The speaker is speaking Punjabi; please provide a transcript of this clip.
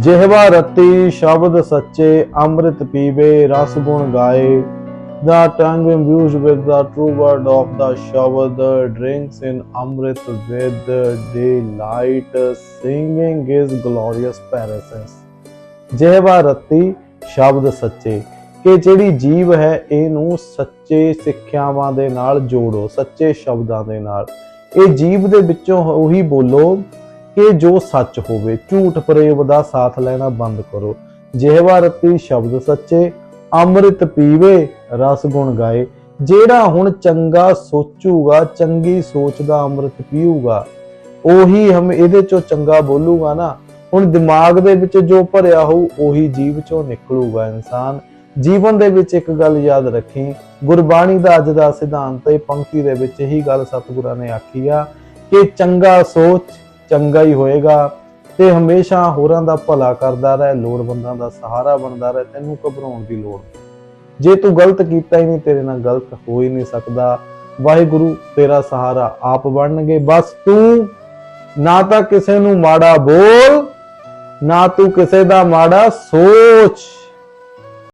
ਜਿਹਵਾ ਰਤੀ ਸ਼ਬਦ ਸੱਚੇ ਅੰਮ੍ਰਿਤ ਪੀਵੇ ਰਸ ਗੁਣ ਗਾਏ the tongue imbues with the true word of the Shabad drinks in Amrit with delight singing is glorious praises ਜਿਹਵਾ ਰਤੀ ਸ਼ਬਦ ਸੱਚੇ ਕਿ ਜਿਹੜੀ ਜੀਵ ਹੈ ਇਹਨੂੰ ਸੱਚੇ ਸਿੱਖਿਆਵਾਂ ਦੇ ਨਾਲ ਜੋੜੋ ਸੱਚੇ ਸ਼ਬਦਾਂ ਦੇ ਨਾਲ ਇਹ ਜੀਵ ਦੇ ਵਿੱਚੋਂ ਉਹੀ ਬੋਲੋ ਕਿ ਜੋ ਸੱਚ ਹੋਵੇ, ਝੂਠ ਪ੍ਰੇਮ ਦਾ ਸਾਥ ਲੈਣਾ ਬੰਦ ਕਰੋ। ਜਿਹਵਾ ਰਤੀ ਸ਼ਬਦ ਸੱਚੇ, ਅੰਮ੍ਰਿਤ ਪੀਵੇ, ਰਸ ਗੁਣ ਗਾਏ। ਜਿਹੜਾ ਹੁਣ ਚੰਗਾ ਸੋਚੂਗਾ, ਚੰਗੀ ਸੋਚ ਦਾ ਅੰਮ੍ਰਿਤ ਪੀਊਗਾ, ਉਹੀ ਹਮ ਇਹਦੇ ਚੋਂ ਚੰਗਾ ਬੋਲੂਗਾ ਨਾ। ਹੁਣ ਦਿਮਾਗ ਦੇ ਵਿੱਚ ਜੋ ਭਰਿਆ ਹੋਊ, ਉਹੀ ਜੀਵ ਚੋਂ ਨਿਕਲੂਗਾ ਇਨਸਾਨ। ਜੀਵਨ ਦੇ ਵਿੱਚ ਇੱਕ ਗੱਲ ਯਾਦ ਰੱਖੀ, ਗੁਰਬਾਣੀ ਦਾ ਅੱਜ ਦਾ ਸਿਧਾਂਤ ਇਹ ਪੰਕਤੀ ਦੇ ਵਿੱਚ ਇਹੀ ਗੱਲ ਸਤਿਗੁਰਾਂ ਨੇ ਆਖੀ ਆ ਕਿ ਚੰਗਾ ਸੋਚ ਚੰਗਾ ਹੀ ਹੋਏਗਾ ਤੇ ਹਮੇਸ਼ਾ ਹੋਰਾਂ ਦਾ ਭਲਾ ਕਰਦਾ ਰਹੇ, ਲੋੜਵੰਦਾਂ ਦਾ ਸਹਾਰਾ ਬਣਦਾ ਰਹੇ, ਤੈਨੂੰ ਘਬਰਾਉਣ ਦੀ ਲੋੜ ਜੇ ਤੂੰ ਗਲਤ ਕੀਤਾ ਹੀ ਨਹੀਂ, ਤੇਰੇ ਨਾਲ ਗਲਤ ਹੋ ਹੀ ਨਹੀਂ ਸਕਦਾ। ਵਾਹਿਗੁਰੂ, ਤੇਰਾ ਸਹਾਰਾ ਆਪ ਬਣਨਗੇ। ਬਸ ਤੂੰ ਨਾ ਤਾਂ ਕਿਸੇ ਨੂੰ ਮਾੜਾ ਬੋਲ, ਨਾ ਤੂੰ ਕਿਸੇ ਦਾ ਮਾੜਾ ਸੋਚ।